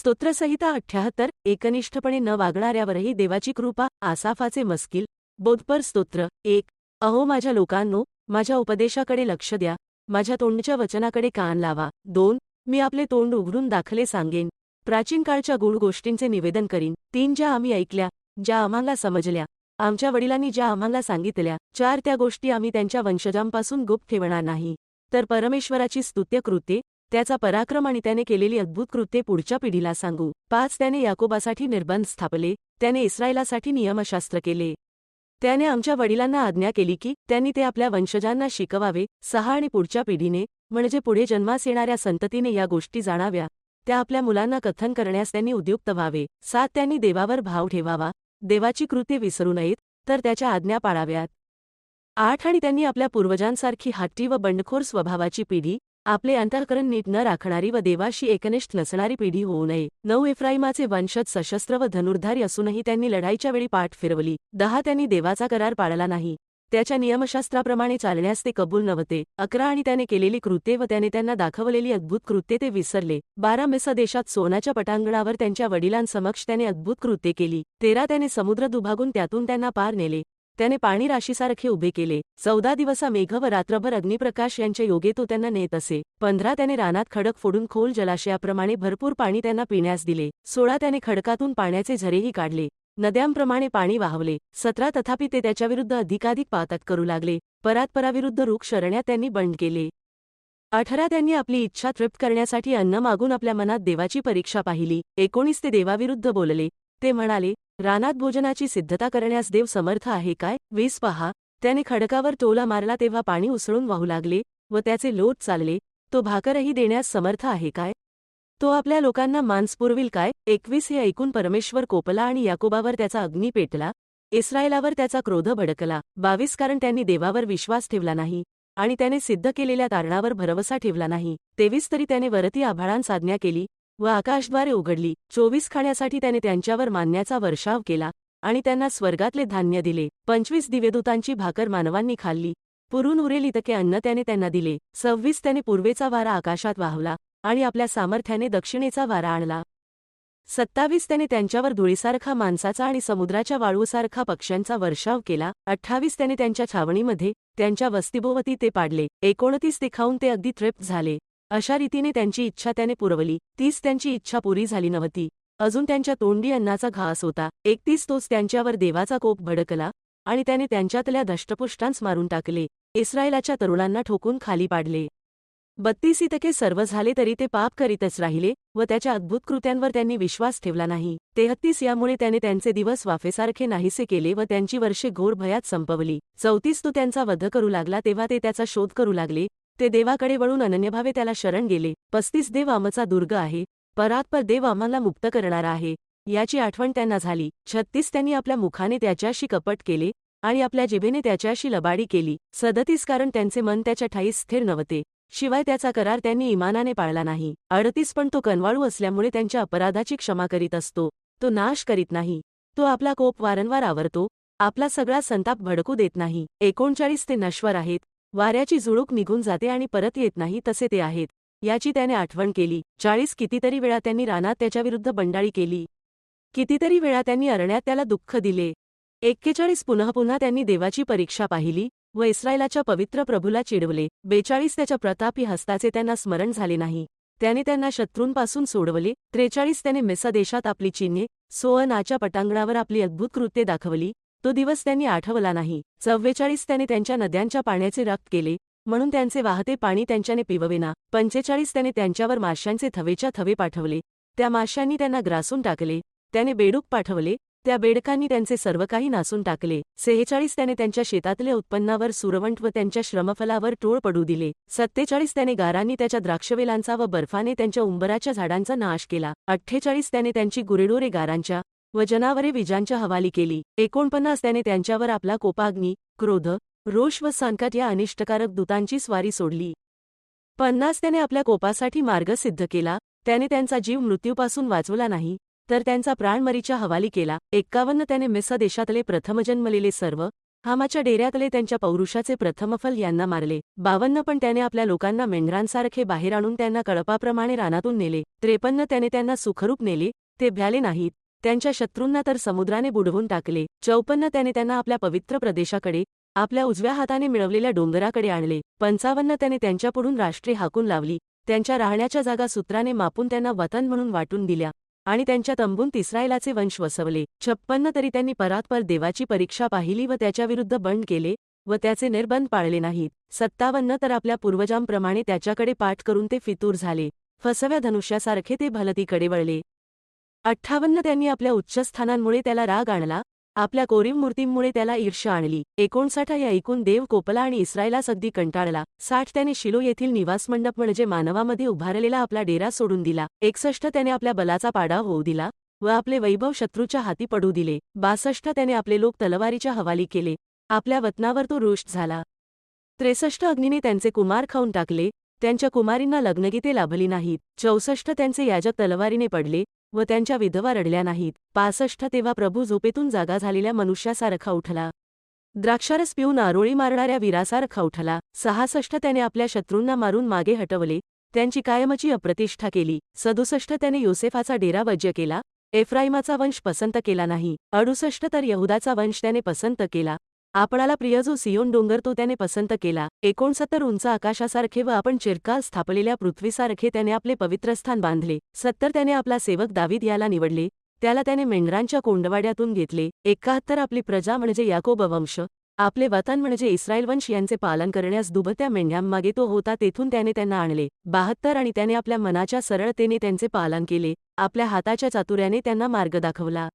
स्तोत्रसहिता अठ्ठ्याहत्तर एकनिष्ठपणे न वागणाऱ्यावरही देवाची कृपा आसाफाचे मस्किल बोधपर स्तोत्र एक अहो माझ्या लोकांनो माझ्या उपदेशाकडे लक्ष द्या माझ्या तोंडच्या वचनाकडे कान लावा दोन मी आपले तोंड उघडून दाखले सांगेन प्राचीन काळच्या गूढ गोष्टींचे निवेदन करीन तीन ज्या आम्ही ऐकल्या ज्या आम्हाला समजल्या आमच्या वडिलांनी ज्या आम्हाला सांगितल्या चार त्या गोष्टी आम्ही त्यांच्या वंशजांपासून गुप्त ठेवणार नाही तर परमेश्वराची स्तुत्यकृत्ये त्याचा पराक्रम आणि त्याने केलेली अद्भुत कृत्ये पुढच्या पिढीला सांगू. पाच त्याने याकोबासाठी निर्बंध स्थापले. त्याने इस्रायलासाठी नियमशास्त्र केले. त्याने आमच्या वडिलांना आज्ञा केली की त्यांनी ते आपल्या वंशजांना शिकवावे. सहा आणि पुढच्या पिढीने म्हणजे पुढे जन्मास येणाऱ्या संततीने या गोष्टी जाणाव्या. त्या आपल्या मुलांना कथन करण्यास त्यांनी उद्युक्त व्हावे. सात त्यांनी देवावर भाव ठेवावा. देवाची कृत्ये विसरू नयेत तर त्याच्या आज्ञा पाळाव्यात. आठ आणि त्यांनी आपल्या पूर्वजांसारखी हट्टी व बंडखोर स्वभावाची पिढी आपले अंतःकरण नीट न राखणारी व देवाशी एकनिष्ठ नसणारी पिढी होऊ नये. नऊ इफ्राईमाचे वंशज सशस्त्र व धनुर्धारी असूनही त्यांनी लढाईच्या वेळी पाठ फिरवली. दहा त्यांनी देवाचा करार पाळला नाही. त्याच्या नियमशास्त्राप्रमाणे चालण्यास ते कबूल नव्हते. अकरा आणि त्याने केलेली कृत्ये व त्याने त्यांना दाखवलेली अद्भुत कृत्ये ते विसरले. बारा मिसा देशात सोनाच्या पटांगणावर त्यांच्या वडिलांसमक्ष त्याने अद्भुत कृत्ये केली. तेरा त्याने समुद्र दुभागून त्यातून त्यांना पार नेले. त्याने पाणी राशीसारखे उभे केले. चौदा दिवसा मेघ व रात्रभर अग्निप्रकाश यांच्या योगे तो त्यांना नेत असे. पंधरा त्याने रानात खडक फोडून खोल जलाशयाप्रमाणे भरपूर पाणी त्यांना पिण्यास दिले. सोळा त्याने खडकातून पाण्याचे झरेही काढले. नद्यांप्रमाणे पाणी वाहवले. सतरा तथापि ते त्याच्याविरुद्ध अधिकाधिक पातक करू लागले. परात्पराविरुद्ध रूख शरण्यात त्यांनी बंड केले. अठरा त्यांनी आपली इच्छा तृप्त करण्यासाठी अन्न मागून आपल्या मनात देवाची परीक्षा पाहिली. एकोणीस ते देवाविरुद्ध बोलले. ते म्हणाले रानात भोजनाची सिद्धता करण्यास देव समर्थ आहे काय? वीस पहा. त्याने खडकावर टोला मारला तेव्हा पाणी उसळून वाहू लागले व त्याचे लोट चालले. तो भाकरही देण्यास समर्थ आहे काय? तो आपल्या लोकांना मांस पुरविल काय? एकवीस हे ऐकून परमेश्वर कोपला आणि याकोबावर त्याचा अग्नी पेटला. इस्रायलावर त्याचा क्रोध भडकला. बावीस कारण त्यांनी देवावर विश्वास ठेवला नाही आणि त्याने सिद्ध केलेल्या तारणावर भरवसा ठेवला नाही. तेवीस तरी त्याने वरती आभाळांस केली. व आकाशद्वारे उघडली. चोवीस खाण्यासाठी त्याने त्यांच्यावर मान्याचा वर्षाव केला आणि त्यांना स्वर्गातले धान्य दिले. पंचवीस दिव्यदूतांची भाकर मानवांनी खाल्ली. पुरून उरेल इतके अन्न त्याने त्यांना दिले. सव्वीस त्याने पूर्वेचा वारा आकाशात वाहवला आणि आपल्या सामर्थ्याने दक्षिणेचा वारा आणला. सत्तावीस त्याने त्यांच्यावर धुळीसारखा माणसाचा आणि समुद्राच्या वाळूसारखा पक्ष्यांचा वर्षाव केला. अठ्ठावीस त्याने त्यांच्या छावणीमध्ये त्यांच्या वस्तीभोवती ते पाडले. एकोणतीस ते खाऊन ते अगदी तृप्त झाले. अशा रीतीने त्यांची इच्छा त्याने पुरवली. तीच त्यांची इच्छा पुरी झाली नव्हती. अजून त्यांच्या तोंडी अन्नाचा घास होता. एकतीस तोच त्यांच्यावर देवाचा कोप भडकला आणि त्याने त्यांच्यातल्या दष्टपुष्टांस मारून टाकले. इस्रायलाच्या तरुणांना ठोकून खाली पाडले. बत्तीस इतके सर्व झाले तरी ते पाप करीतच राहिले व त्याच्या अद्भुत कृत्यांवर त्यांनी विश्वास ठेवला नाही. तेहत्तीस यामुळे त्याने त्यांचे दिवस वाफेसारखे नाहीसे केले व त्यांची वर्षे घोर भयात संपवली. चौतीस तो त्यांचा वध करू लागला तेव्हा ते त्याचा शोध करू लागले ते देवाकडे वळून अनन्यभावे त्याला शरण गेले. पस्तीस देव आमचा दुर्ग आहे. परात्पर देव आम्हाला मुक्त करणारा आहे. याची आठवण त्यांना झाली. छत्तीस त्यांनी आपल्या मुखाने त्याच्याशी कपट केले आणि आपल्या जिभेने त्याच्याशी लबाडी केली. सदतीस कारण त्यांचे मन त्याच्या ठाईस स्थिर नव्हते. शिवाय त्याचा करार त्यांनी इमानाने पाळला नाही. अडतीस पण तो कनवाळू असल्यामुळे त्यांच्या अपराधाची क्षमा करीत असतो. तो नाश करीत नाही. तो आपला कोप वारंवार आवरतो. आपला सगळा संताप भडकू देत नाही. एकोणचाळीस ते नश्वर आहेत. वाऱ्याची जुळूक निघून जाते आणि परत येत नाही तसे ते आहेत. याची त्याने आठवण केली. चाळीस कितीतरी वेळा त्यांनी रानात त्याच्याविरुद्ध बंडाळी केली. कितीतरी वेळा त्यांनी अरण्यात त्याला दुःख दिले. एक्केचाळीस पुन्हा पुन्हा त्यांनी देवाची परीक्षा पाहिली व इस्रायलाच्या पवित्र प्रभूला चिडवले. बेचाळीस त्याच्या प्रतापी हस्ताचे त्यांना स्मरण झाले नाही. त्याने त्यांना शत्रूंपासून सोडवले. त्रेचाळीस त्याने मेसदेशात देशात आपली चिन्हे सोअनाच्या पटांगणावर आपली अद्भुत कृत्ये दाखवली. तो दिवस त्यांनी आठवला नाही. चव्वेचाळीस त्याने त्यांच्या नद्यांच्या पाण्याचे रक्त केले म्हणून त्यांचे वाहते पाणी त्यांच्याने पिववेना. पंचेचाळीस त्याने त्यांच्यावर माशांचे थवेच्या थवे पाठवले. त्या माशांनी त्यांना ग्रासून टाकले. त्याने बेडूक पाठवले. त्या बेडकांनी त्यांचे सर्व काही नासून टाकले. सेहेचाळीस त्याने त्यांच्या शेतातल्या उत्पन्नावर सुरवंट व त्यांच्या श्रमफलावर टोळ पडू दिले. सत्तेचाळीस त्याने गारांनी त्याच्या द्राक्षवेलांचा व बर्फाने त्यांच्या उंबराच्या झाडांचा नाश केला. अठ्ठेचाळीस त्याने त्यांची गुरेडोरे गारांच्या व जनावरे विजांच्या हवाली केली. एकोणपन्नास त्याने त्यांच्यावर आपला कोपाग्नी क्रोध रोष व संकट या अनिष्टकारक दूतांची स्वारी सोडली. पन्नास त्याने आपल्या कोपासाठी मार्ग सिद्ध केला. त्याने त्यांचा जीव मृत्यूपासून वाचवला नाही तर त्यांचा प्राणमरीच्या हवाली केला. एक्कावन्न त्याने मिस देशातले प्रथम जन्मलेले सर्व हामाच्या डेऱ्यातले त्यांच्या पौरुषाचे प्रथमफल यांना मारले. बावन्न पण त्याने आपल्या लोकांना मेंढरांसारखे बाहेर आणून त्यांना कळपाप्रमाणे रानातून नेले. त्रेपन्न त्याने त्यांना सुखरूप नेले ते भ्याले नाहीत. त्यांच्या शत्रूंना तर समुद्राने बुडवून टाकले. चौपन्न त्याने त्यांना आपल्या पवित्र प्रदेशाकडे आपल्या उजव्या हाताने मिळवलेल्या डोंगराकडे आणले. पंचावन्न त्याने त्यांच्यापुढून राष्ट्रे हाकून लावली. त्यांच्या राहण्याच्या जागा सूत्राने मापून त्यांना वतन म्हणून वाटून दिल्या आणि त्यांच्या तंबून तिसरायलाचे वंश वसवले. छप्पन्न तरी त्यांनी परातपर देवाची परीक्षा पाहिली व त्याच्याविरुद्ध बंड केले व त्याचे निर्बंध पाळले नाहीत. सत्तावन्न तर आपल्या पूर्वजांप्रमाणे त्याच्याकडे पाठ करून ते फितूर झाले. फसव्या धनुष्यासारखे ते भलतीकडे वळले अठ्ठावन्न त्यांनी आपल्या उच्चस्थानांमुळे त्याला राग आणला आपल्या कोरीव मूर्तींमुळे त्याला ईर्ष्या आणली. एकोणसाठा या ऐकून देव कोपला आणि इस्रायलास अगदी कंटाळला. साठ त्याने शिलो येथील निवासमंडप म्हणजे मानवामध्ये उभारलेला आपला डेरा सोडून दिला. एकसष्ट त्याने आपल्या बलाचा पाडा होऊ दिला व आपले वैभव शत्रूच्या हाती पडू दिले. बासष्ट त्याने आपले लोक तलवारीच्या हवाली केले. आपल्या वतनावर तो रुष्ट झाला. त्रेसष्ट अग्नीने त्यांचे कुमार खाऊन टाकले. त्यांच्या कुमारींना लग्नगीते लाभली नाहीत. चौसष्ट त्यांचे याजक तलवारीने पडले. व त्यांच्या विधवा रडल्या नाहीत. पासष्ट तेव्हा प्रभू झोपेतून जागा झालेल्या मनुष्यासारखा उठला. द्राक्षारस पिऊन आरोळी मारणाऱ्या वीरासारखा उठला. सहासष्ट त्याने आपल्या शत्रूंना मारून मागे हटवले. त्यांची कायमची अप्रतिष्ठा केली. सदुसष्ट त्याने योसेफाचा डेरा वज्य केला. एफ्राईमाचा वंश पसंत केला नाही. अडुसष्ट तर यहुदाचा वंश त्याने पसंत केला. आपणाला प्रिय जो सियोन डोंगर तो त्याने पसंत केला. एकोणसत्तर उंच आकाशासारखे व आपण चिरकाल स्थापलेल्या पृथ्वीसारखे त्याने आपले पवित्र स्थान बांधले. सत्तर त्याने आपला सेवक दावीद याला निवडले. त्याला त्याने मेंढरांच्या कोंडवाड्यातून घेतले. एकाहत्तर आपली प्रजा म्हणजे याकोब वंश. आपले वतन म्हणजे इस्रायल वंश यांचे पालन करण्यास दुबत्या मेंढ्यांमागे तो होता तेथून त्याने त्यांना आणले. बहात्तर आणि त्याने आपल्या मनाच्या सरळतेने त्यांचे पालन केले. आपल्या हाताच्या चातुर्याने त्यांना मार्ग दाखवला.